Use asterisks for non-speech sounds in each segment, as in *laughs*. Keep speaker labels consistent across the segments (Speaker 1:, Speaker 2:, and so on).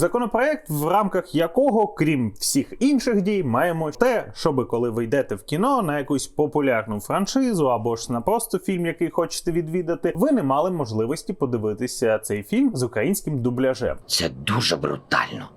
Speaker 1: Законопроект, в рамках якого, крім всіх інших дій, маємо те, щоб коли ви йдете в кіно на якусь популярну франшизу або ж на просто фільм, який хочете відвідати, ви не мали можливості подивитися цей фільм з українським дубляжем.
Speaker 2: Це дуже брутально.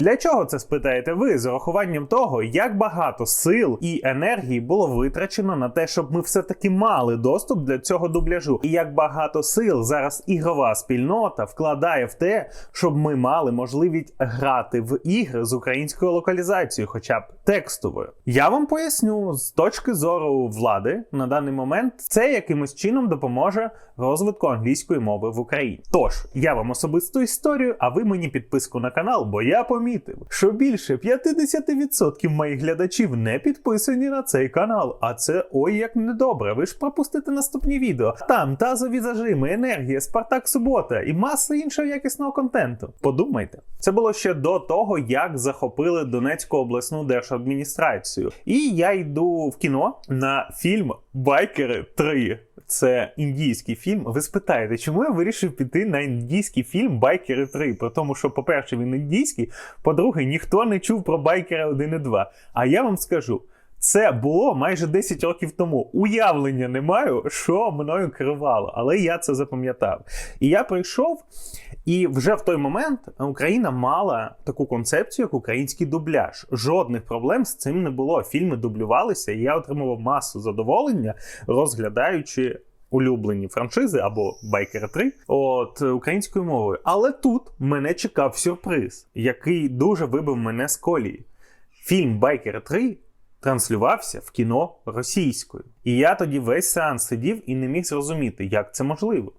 Speaker 1: Для чого це спитаєте ви з урахуванням того, як багато сил і енергії було витрачено на те, щоб ми все-таки мали доступ для цього дубляжу, і як багато сил зараз ігрова спільнота вкладає в те, щоб ми мали можливість грати в ігри з українською локалізацією, хоча б текстовою. Я вам поясню з точки зору влади на даний момент це якимось чином допоможе розвитку англійської мови в Україні. Тож я вам особисту історію, а ви мені підписку на канал, бо я помітив, що більше 50% моїх глядачів не підписані на цей канал. А це ой як недобре. Ви ж пропустите наступні відео. Там тазові зажими, енергія, Спартак Субота і маса іншого якісного контенту. Подумайте, це було ще до того, як захопили Донецьку обласну держадміністрацію. І я йду в кіно на фільм Байкери 3. Це індійський фільм. Ви спитаєте, чому я вирішив піти на індійський фільм Байкери 3? Про тому, що, по-перше, він індійський, по-друге, ніхто не чув про Байкера 1 і 2. А я вам скажу. Це було майже 10 років тому. Уявлення не маю, що мною керувало, але я це запам'ятав. І я прийшов, і вже в той момент Україна мала таку концепцію, як український дубляж. Жодних проблем з цим не було. Фільми дублювалися, і я отримував масу задоволення, розглядаючи. Улюблені франшизи або Байкер 3 от українською мовою. Але тут мене чекав сюрприз, який дуже вибив мене з колії. Фільм Байкер 3 транслювався в кіно російською. І я тоді весь сеанс сидів і не міг зрозуміти, як це можливо.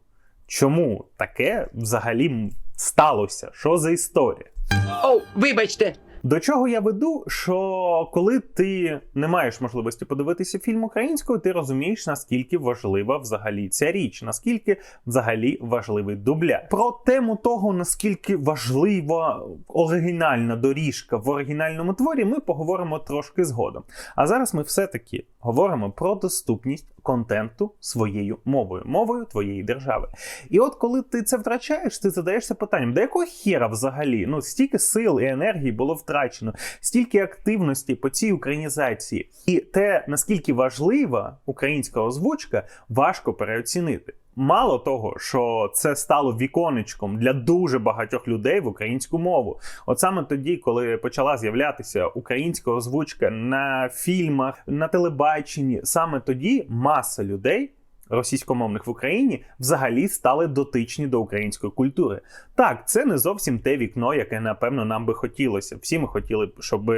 Speaker 1: Чому таке взагалі сталося? Що за історія?
Speaker 2: О, вибачте.
Speaker 1: До чого я веду, що коли ти не маєш можливості подивитися фільм українською, ти розумієш, наскільки важлива взагалі ця річ, наскільки взагалі важливий дубля. Про тему того, наскільки важлива оригінальна доріжка в оригінальному творі, ми поговоримо трошки згодом. А зараз ми все-таки говоримо про доступність контенту своєю мовою, мовою твоєї держави. І от коли ти це втрачаєш, ти задаєшся питанням, до якого хера взагалі? Ну стільки сил і енергії було втрачено, стільки активності по цій українізації, і те наскільки важлива українська озвучка, важко переоцінити. Мало того, що це стало віконечком для дуже багатьох людей в українську мову. От саме тоді, коли почала з'являтися українська озвучка на фільмах, на телебаченні, саме тоді маса людей. Російськомовних в Україні взагалі стали дотичні до української культури. Так, це не зовсім те вікно, яке напевно нам би хотілося. Всі ми хотіли б, щоб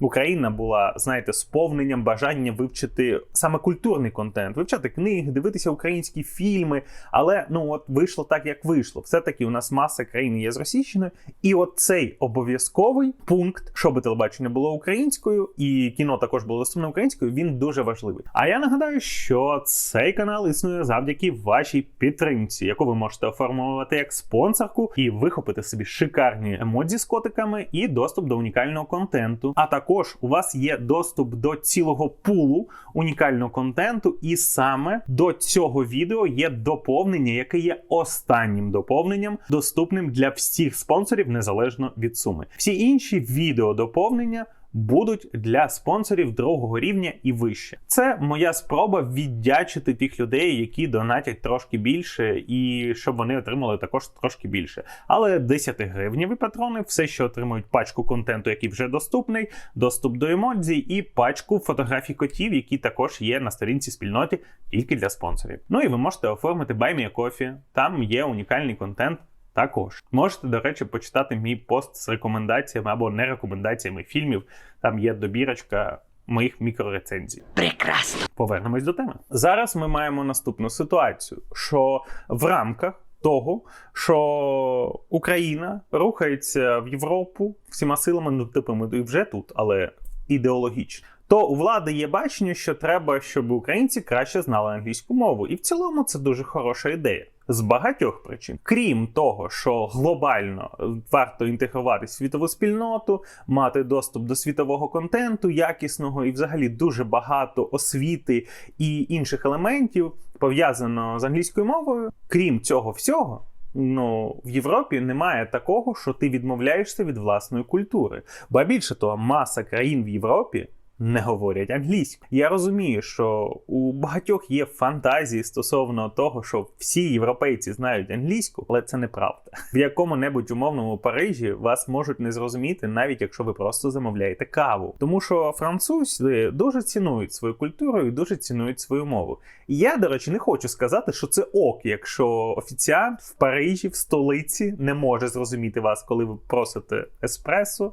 Speaker 1: Україна була, знаєте, сповненням бажання вивчити саме культурний контент, вивчати книги, дивитися українські фільми. Але ну от вийшло так, як вийшло. Все таки у нас маса країн є з російщиною, і от цей обов'язковий пункт, щоб телебачення було українською, і кіно також було доступно українською. Він дуже важливий. А я нагадаю, що цей канал існує завдяки вашій підтримці, яку ви можете оформлювати як спонсорку і вихопити собі шикарні емодзі з котиками і доступ до унікального контенту. А також у вас є доступ до цілого пулу унікального контенту, і саме до цього відео є доповнення, яке є останнім доповненням, доступним для всіх спонсорів незалежно від суми. Всі інші відео доповнення будуть для спонсорів другого рівня і вище. Це моя спроба віддячити тих людей, які донатять трошки більше, і щоб вони отримали також трошки більше. Але 10 гривневі патрони все ще отримують пачку контенту, який вже доступний, доступ до емодзі, і пачку фотографій котів, які також є на сторінці спільноти тільки для спонсорів. Ну і ви можете оформити Buy Me Там є унікальний контент. Також можете, до речі, почитати мій пост з рекомендаціями або не рекомендаціями фільмів. Там є добірочка моїх мікрорецензій.
Speaker 2: Прекрасно.
Speaker 1: Повернемось до теми. Зараз ми маємо наступну ситуацію: що в рамках того, що Україна рухається в Європу всіма силами, ну типу, ми і вже тут, але ідеологічно. То у влади є бачення, що треба, щоб українці краще знали англійську мову, і в цілому це дуже хороша ідея. З багатьох причин, крім того, що глобально варто інтегрувати світову спільноту, мати доступ до світового контенту, якісного і взагалі дуже багато освіти і інших елементів пов'язано з англійською мовою. Крім цього всього, Ну, в Європі немає такого, що ти відмовляєшся від власної культури. Ба більше того, маса країн в Європі не говорять англійською. Я розумію, що у багатьох є фантазії стосовно того, що всі європейці знають англійську, але це неправда. *laughs* В якому-небудь умовному Парижі вас можуть не зрозуміти, навіть якщо ви просто замовляєте каву. Тому що французи дуже цінують свою культуру і дуже цінують свою мову. І я, до речі, не хочу сказати, що це ок, якщо офіціант в Парижі, в столиці, не може зрозуміти вас, коли ви просите еспресо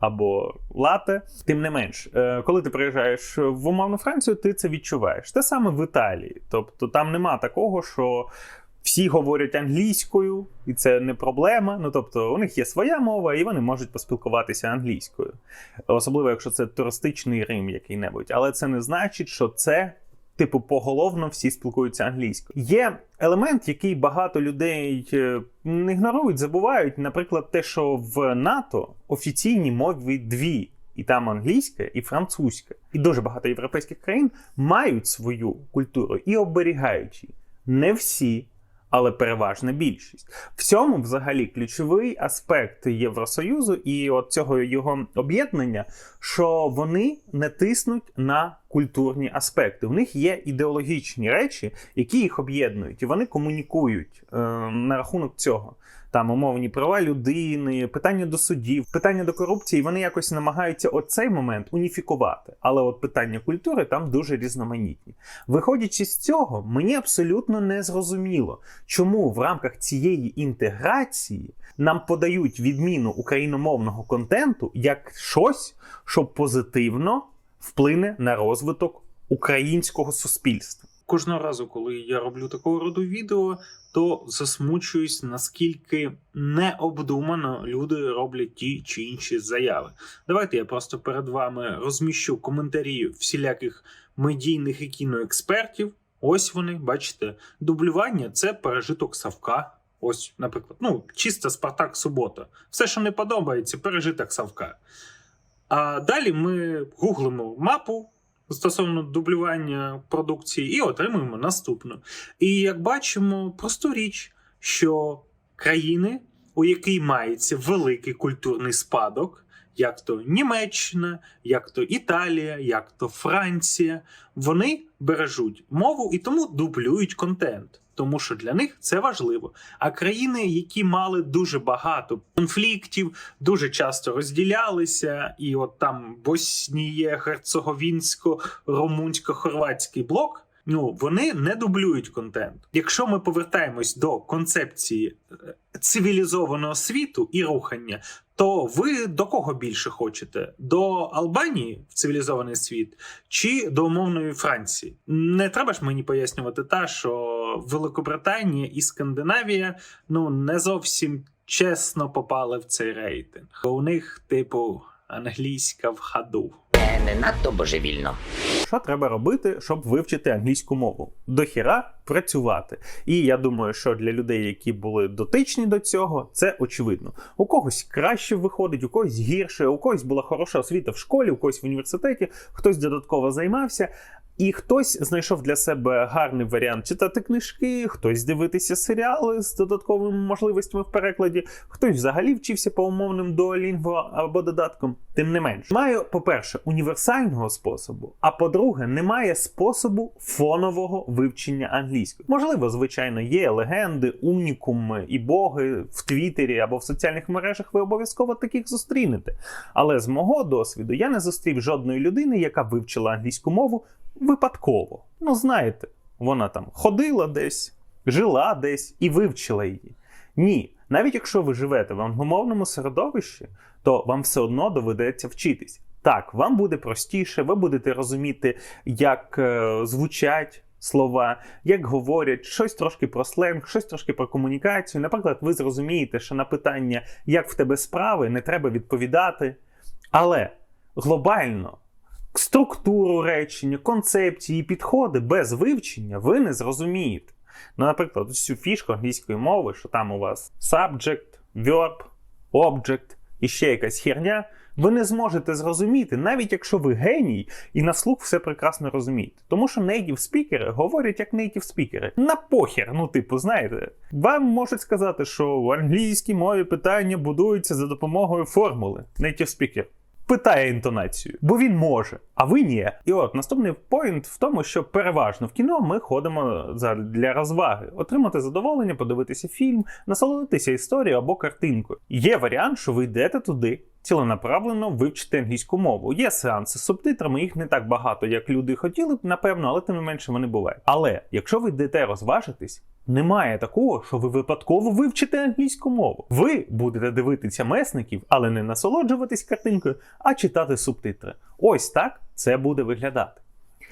Speaker 1: або лате. Тим не менш, е, коли ти приїжджаєш в умовну Францію, ти це відчуваєш. Те саме в Італії. Тобто там нема такого, що. Всі говорять англійською, і це не проблема. Ну тобто, у них є своя мова, і вони можуть поспілкуватися англійською, особливо якщо це туристичний Рим який-небудь. Але це не значить, що це типу поголовно всі спілкуються англійською. Є елемент, який багато людей е, ігнорують, забувають. Наприклад, те, що в НАТО офіційні мови дві. І там англійська, і французька. І дуже багато європейських країн мають свою культуру і оберігають її. Не всі, але переважна більшість. В цьому взагалі ключовий аспект Євросоюзу і от цього його об'єднання, що вони не тиснуть на культурні аспекти. У них є ідеологічні речі, які їх об'єднують, і вони комунікують е, на рахунок цього. Там умовні права людини, питання до судів, питання до корупції. Вони якось намагаються оцей момент уніфікувати. Але от питання культури там дуже різноманітні. Виходячи з цього, мені абсолютно не зрозуміло, чому в рамках цієї інтеграції нам подають відміну україномовного контенту як щось, що позитивно вплине на розвиток українського суспільства.
Speaker 3: Кожного разу, коли я роблю такого роду відео, то засмучуюсь, наскільки необдумано люди роблять ті чи інші заяви. Давайте я просто перед вами розміщу коментарі всіляких медійних і кіноекспертів. Ось вони, бачите, дублювання це пережиток Савка. Ось, наприклад, ну, чисто Спартак Субота. Все, що не подобається, пережиток Савка. А далі ми гуглимо мапу стосовно дублювання продукції і отримуємо наступну. І як бачимо, просту річ, що країни, у якій мається великий культурний спадок, як то Німеччина, як то Італія, як то Франція, вони бережуть мову і тому дублюють контент. Тому що для них це важливо. А країни, які мали дуже багато конфліктів, дуже часто розділялися, і от там Боснія, Герцеговінсько, Румунсько-Хорватський блок. Ну вони не дублюють контент. Якщо ми повертаємось до концепції е, цивілізованого світу і рухання, то ви до кого більше хочете? До Албанії в цивілізований світ чи до умовної Франції? Не треба ж мені пояснювати та, що Великобританія і Скандинавія ну не зовсім чесно попали в цей рейтинг. У них, типу, англійська в ходу.
Speaker 2: Не надто божевільно.
Speaker 1: Що треба робити, щоб вивчити англійську мову? Дохіра працювати. І я думаю, що для людей, які були дотичні до цього, це очевидно. У когось краще виходить, у когось гірше, у когось була хороша освіта в школі, у когось в університеті, хтось додатково займався. І хтось знайшов для себе гарний варіант читати книжки, хтось дивитися серіали з додатковими можливостями в перекладі, хтось взагалі вчився по умовним Duolingo або додаткам. Тим не менш, маю, по-перше, універсального способу, а по-друге, немає способу фонового вивчення англійської. Можливо, звичайно, є легенди, унікуми і боги в Твіттері або в соціальних мережах. Ви обов'язково таких зустрінете. Але з мого досвіду я не зустрів жодної людини, яка вивчила англійську мову випадково. Ну, знаєте, вона там ходила десь, жила десь і вивчила її. Ні, навіть якщо ви живете в англомовному середовищі, то вам все одно доведеться вчитись. Так, вам буде простіше, ви будете розуміти, як е, звучать слова, як говорять, щось трошки про сленг, щось трошки про комунікацію. Наприклад, ви зрозумієте, що на питання, як в тебе справи, не треба відповідати. Але глобально структуру речення, концепції, підходи без вивчення ви не зрозумієте. Ну, наприклад, ось цю фішку англійської мови, що там у вас subject, verb, object і ще якась херня, ви не зможете зрозуміти, навіть якщо ви геній і на слух все прекрасно розумієте. Тому що нейтів спікери говорять як нейтів спікери. На похер, ну типу, знаєте, вам можуть сказати, що в англійській мові питання будуються за допомогою формули. Нейтів спікер питає інтонацію, бо він може, а ви ні. І от наступний поінт в тому, що переважно в кіно ми ходимо для розваги, отримати задоволення, подивитися фільм, насолодитися історією або картинкою. Є варіант, що ви йдете туди. Ціленаправленно вивчити англійську мову. Є сеанси з субтитрами, їх не так багато, як люди хотіли б, напевно, але тим не менше вони бувають. Але якщо ви йдете розважитись, немає такого, що ви випадково вивчите англійську мову. Ви будете дивитися месників, але не насолоджуватись картинкою, а читати субтитри. Ось так це буде виглядати.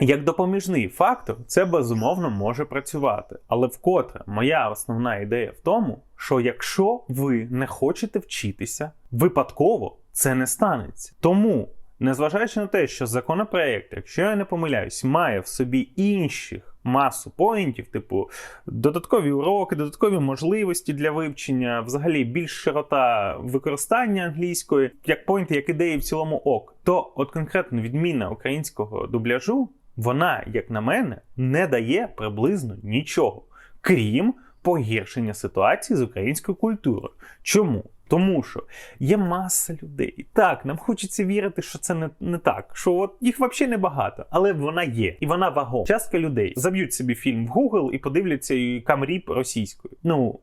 Speaker 1: Як допоміжний фактор, це безумовно може працювати. Але вкотре моя основна ідея в тому, що якщо ви не хочете вчитися, випадково це не станеться. Тому, незважаючи на те, що законопроект, якщо я не помиляюсь, має в собі інших масу поінтів, типу додаткові уроки, додаткові можливості для вивчення, взагалі більш широта використання англійської, як поінти, як ідеї в цілому ок, то от конкретно відміна українського дубляжу, вона, як на мене, не дає приблизно нічого, крім погіршення ситуації з українською культурою. Чому? Тому що є маса людей. Так, нам хочеться вірити, що це не, не так, що от їх взагалі небагато, але вона є, і вона вагом. Частка людей заб'ють собі фільм в Google і подивляться і камріп російською. Ну,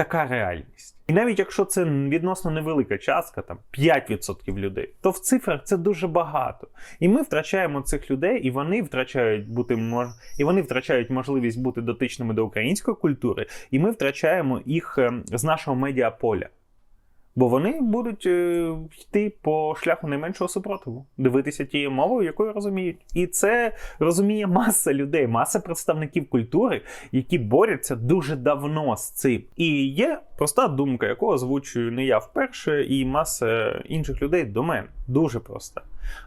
Speaker 1: така реальність. І навіть якщо це відносно невелика частка, там 5% людей, то в цифрах це дуже багато. І ми втрачаємо цих людей, і вони втрачають бути мож... і вони втрачають можливість бути дотичними до української культури, і ми втрачаємо їх е, з нашого медіаполя. Бо вони будуть е, йти по шляху найменшого супротиву, дивитися тією мовою, якою розуміють. І це розуміє маса людей, маса представників культури, які борються дуже давно з цим. І є проста думка, яку озвучую не я вперше, і маса інших людей до мене. Дуже проста.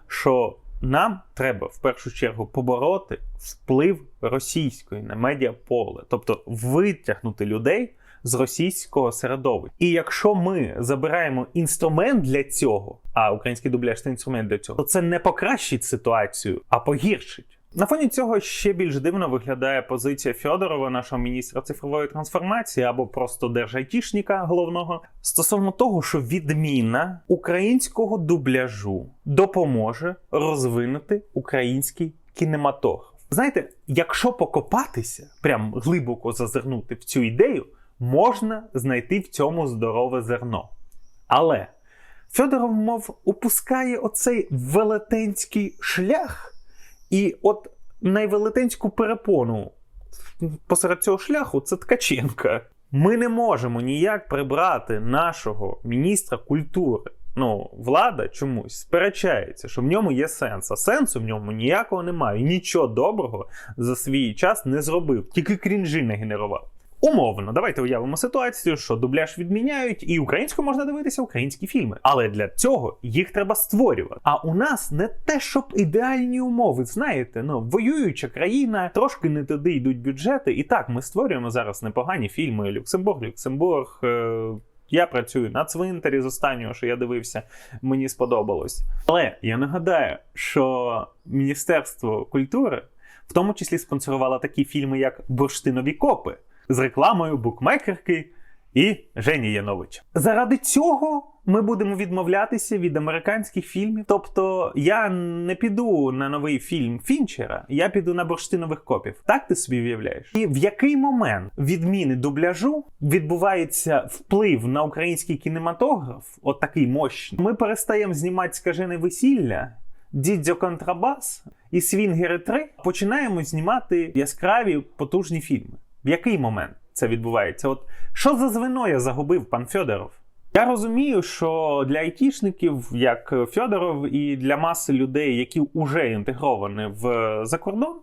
Speaker 1: Що нам треба в першу чергу побороти вплив російської на медіаполе, тобто витягнути людей з російського середовища. І якщо ми забираємо інструмент для цього, а український дубляж це інструмент для цього, то це не покращить ситуацію, а погіршить. На фоні цього ще більш дивно виглядає позиція Федорова, нашого міністра цифрової трансформації або просто держайтішника головного, стосовно того, що відміна українського дубляжу допоможе розвинути український кінематограф. Знаєте, якщо покопатися, прям глибоко зазирнути в цю ідею, можна знайти в цьому здорове зерно. Але Федоров, мов, упускає оцей велетенський шлях. І от найвелетенську перепону посеред цього шляху це Ткаченка. Ми не можемо ніяк прибрати нашого міністра культури. Ну, влада чомусь сперечається, що в ньому є сенс, а сенсу в ньому ніякого немає. І нічого доброго за свій час не зробив, тільки крінжі не генерував. Умовно, давайте уявимо ситуацію, що дубляж відміняють, і українською можна дивитися українські фільми. Але для цього їх треба створювати. А у нас не те, щоб ідеальні умови. Знаєте, ну воююча країна, трошки не туди йдуть бюджети. І так, ми створюємо зараз непогані фільми. Люксембург, Люксембург. Е я працюю на цвинтарі з останнього, що я дивився, мені сподобалось. Але я нагадаю, що Міністерство культури в тому числі спонсорувало такі фільми, як Бурштинові копи з рекламою букмекерки і Жені Яновича. Заради цього ми будемо відмовлятися від американських фільмів. Тобто я не піду на новий фільм Фінчера, я піду на бурштинових копів. Так ти собі уявляєш? І в який момент відміни дубляжу відбувається вплив на український кінематограф, от такий мощний, ми перестаємо знімати скажене весілля. Дідзьо Контрабас і Свінгери 3 починаємо знімати яскраві потужні фільми. В який момент це відбувається? От що за звено я загубив пан Федоров? Я розумію, що для айтішників, як Федоров, і для маси людей, які вже інтегровані в закордон,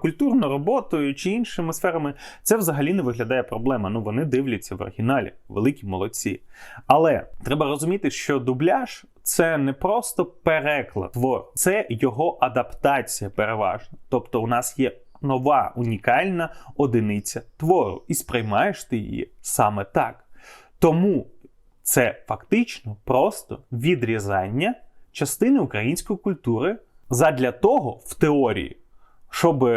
Speaker 1: культурно роботою чи іншими сферами, це взагалі не виглядає проблема. Ну вони дивляться в оригіналі, великі молодці. Але треба розуміти, що дубляж це не просто переклад твору, це його адаптація переважно. Тобто, у нас є нова унікальна одиниця твору, і сприймаєш ти її саме так. Тому це фактично просто відрізання частини української культури задля того, в теорії, щоб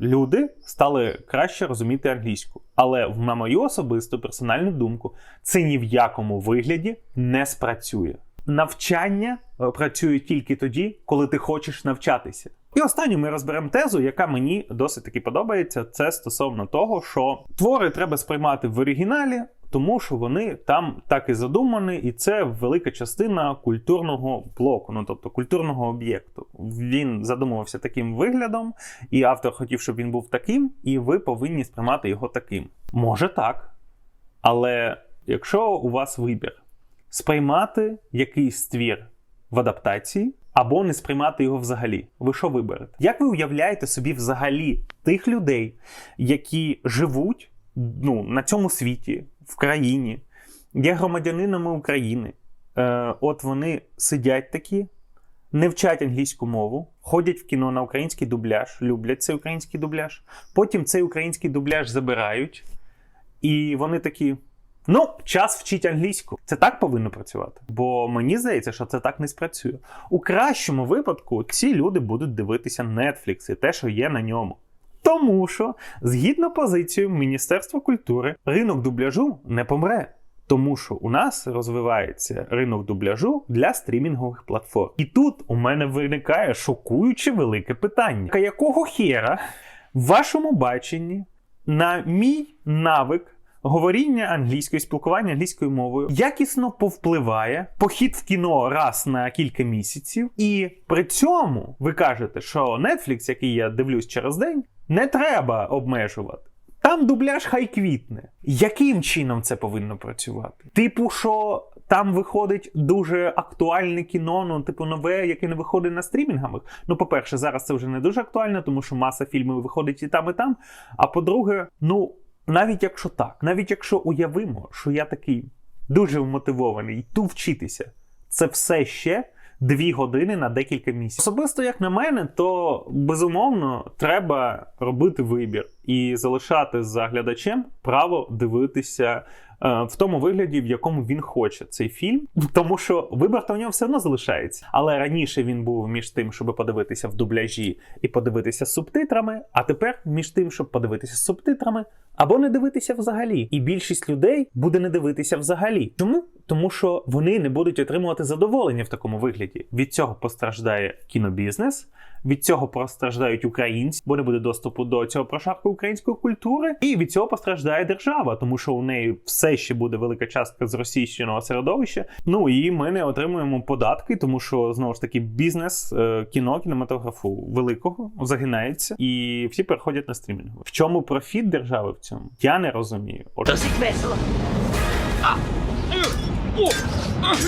Speaker 1: люди стали краще розуміти англійську. Але на мою особисту персональну думку, це ні в якому вигляді не спрацює. Навчання е, працює тільки тоді, коли ти хочеш навчатися. І останню ми розберемо тезу, яка мені досить таки подобається. Це стосовно того, що твори треба сприймати в оригіналі, тому що вони там так і задумані, і це велика частина культурного блоку, ну тобто культурного об'єкту. Він задумувався таким виглядом, і автор хотів, щоб він був таким, і ви повинні сприймати його таким. Може так. Але якщо у вас вибір сприймати якийсь твір в адаптації або не сприймати його взагалі, ви що виберете? Як ви уявляєте собі взагалі тих людей, які живуть ну, на цьому світі, в країні, є громадянинами України? Е, от вони сидять такі, не вчать англійську мову, ходять в кіно на український дубляж, люблять цей український дубляж. Потім цей український дубляж забирають, і вони такі. Ну, час вчить англійську. Це так повинно працювати. Бо мені здається, що це так не спрацює. У кращому випадку ці люди будуть дивитися Netflix і те, що є на ньому. Тому що, згідно позицією Міністерства культури, ринок дубляжу не помре. Тому що у нас розвивається ринок дубляжу для стрімінгових платформ. І тут у мене виникає шокуюче велике питання: якого хера в вашому баченні на мій навик говоріння англійською, спілкування англійською мовою якісно повпливає похід в кіно раз на кілька місяців, і при цьому ви кажете, що Netflix, який я дивлюсь через день, не треба обмежувати. Там дубляж хай квітне. Яким чином це повинно працювати? Типу, що там виходить дуже актуальне кіно, ну, типу, нове, яке не виходить на стрімінгах. Ну, по-перше, зараз це вже не дуже актуально, тому що маса фільмів виходить і там, і там. А по-друге, ну, навіть якщо так, навіть якщо уявимо, що я такий дуже вмотивований, йду вчитися, це все ще дві години на декілька місяців. Особисто, як на мене, то безумовно треба робити вибір і залишати за глядачем право дивитися. Е, В тому вигляді, в якому він хоче цей фільм, тому що вибір то у нього все одно залишається. Але раніше він був між тим, щоб подивитися в дубляжі і подивитися з субтитрами, а тепер між тим, щоб подивитися з субтитрами або не дивитися взагалі. І більшість людей буде не дивитися взагалі. Чому? Тому що вони не будуть отримувати задоволення в такому вигляді. Від цього постраждає кінобізнес, від цього постраждають українці, бо не буде доступу до цього прошарку української культури, і від цього постраждає держава, тому що у неї все ще буде велика частка з російщиного середовища. Ну і ми не отримуємо податки, тому що знову ж таки бізнес е, кіно, кінематографу великого загинається, і всі переходять на стрімінг. В чому профіт держави в цьому? Я не розумію.
Speaker 2: Досить весело.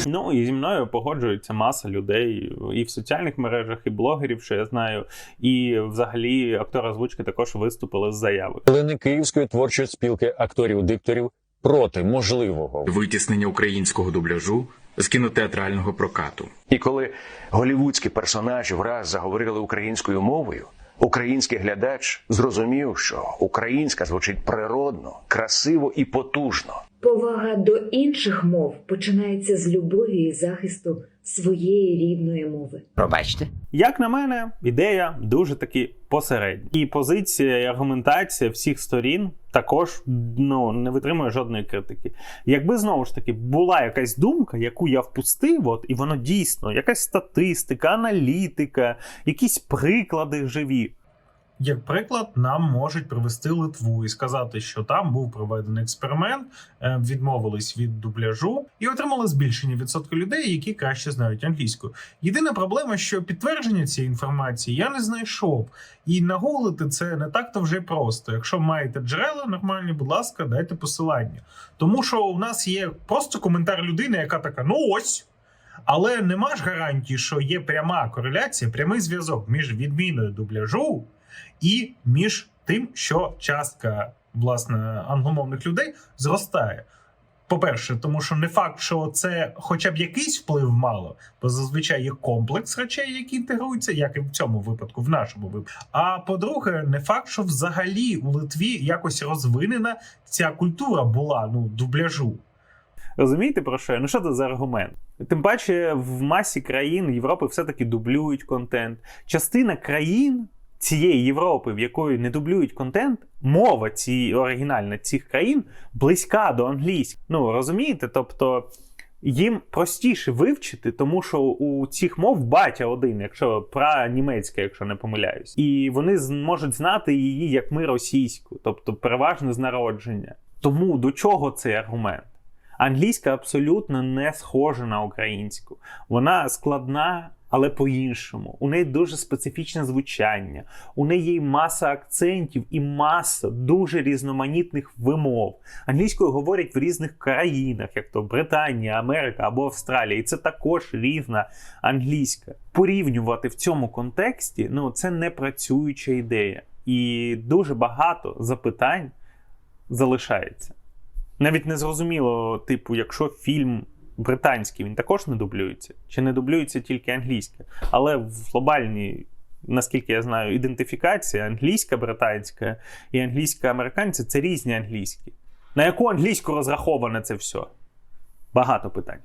Speaker 1: Ну і зі мною погоджується маса людей і в соціальних мережах, і блогерів, що я знаю, і взагалі актори озвучки також виступили з заяви.
Speaker 4: Члени Київської творчої спілки акторів-дикторів проти можливого.
Speaker 5: витіснення українського дубляжу з кінотеатрального прокату.
Speaker 6: І коли голівудські персонажі враз заговорили українською мовою, український глядач зрозумів, що українська звучить природно, красиво і потужно.
Speaker 7: Повага до інших мов починається з любові і захисту своєї рідної мови.
Speaker 2: Пробачте.
Speaker 1: Як на мене, ідея дуже таки посередня. І позиція і аргументація всіх сторін також ну, не витримує жодної критики. Якби знову ж таки була якась думка, яку я впустив, от, і воно дійсно, якась статистика, аналітика, якісь приклади живі.
Speaker 3: Як приклад, нам можуть привести Литву і сказати, що там був проведений експеримент, е, відмовились від дубляжу і отримали збільшення відсотку людей, які краще знають англійську. Єдина проблема, що підтвердження цієї інформації я не знайшов, і нагуглити це не так то вже просто. Якщо маєте джерела нормальні, будь ласка, дайте посилання. Тому що у нас є просто коментар людини, яка така: ну ось. Але нема ж гарантії, що є пряма кореляція, прямий зв'язок між відміною дубляжу і між тим, що частка власне англомовних людей зростає. По-перше, тому що не факт, що це хоча б якийсь вплив мало, бо зазвичай є комплекс речей, які інтегруються, як і в цьому випадку, в нашому випадку. А по-друге, не факт, що взагалі у Литві якось розвинена ця культура була ну дубляжу.
Speaker 1: Розумієте про що? Ну що це за аргумент? Тим паче в масі країн Європи все-таки дублюють контент. Частина країн цієї Європи, в якої не дублюють контент, мова ці оригінальна цих країн близька до англійської. Ну розумієте? Тобто їм простіше вивчити, тому що у цих мов батя один, якщо про німецьке, якщо не помиляюсь, і вони з- можуть знати її як ми російську, тобто переважно з народження. Тому до чого цей аргумент? Англійська абсолютно не схожа на українську. Вона складна, але по-іншому. У неї дуже специфічне звучання, у неї є маса акцентів і маса дуже різноманітних вимов. Англійською говорять в різних країнах, як то Британія, Америка або Австралія, і це також різна англійська. Порівнювати в цьому контексті ну це не працююча ідея, і дуже багато запитань залишається. Навіть не зрозуміло, типу, якщо фільм британський, він також не дублюється, чи не дублюється тільки англійське. Але в глобальній, наскільки я знаю, ідентифікація англійська, британська і англійська американця це різні англійські. На яку англійську розраховане це все? Багато питань.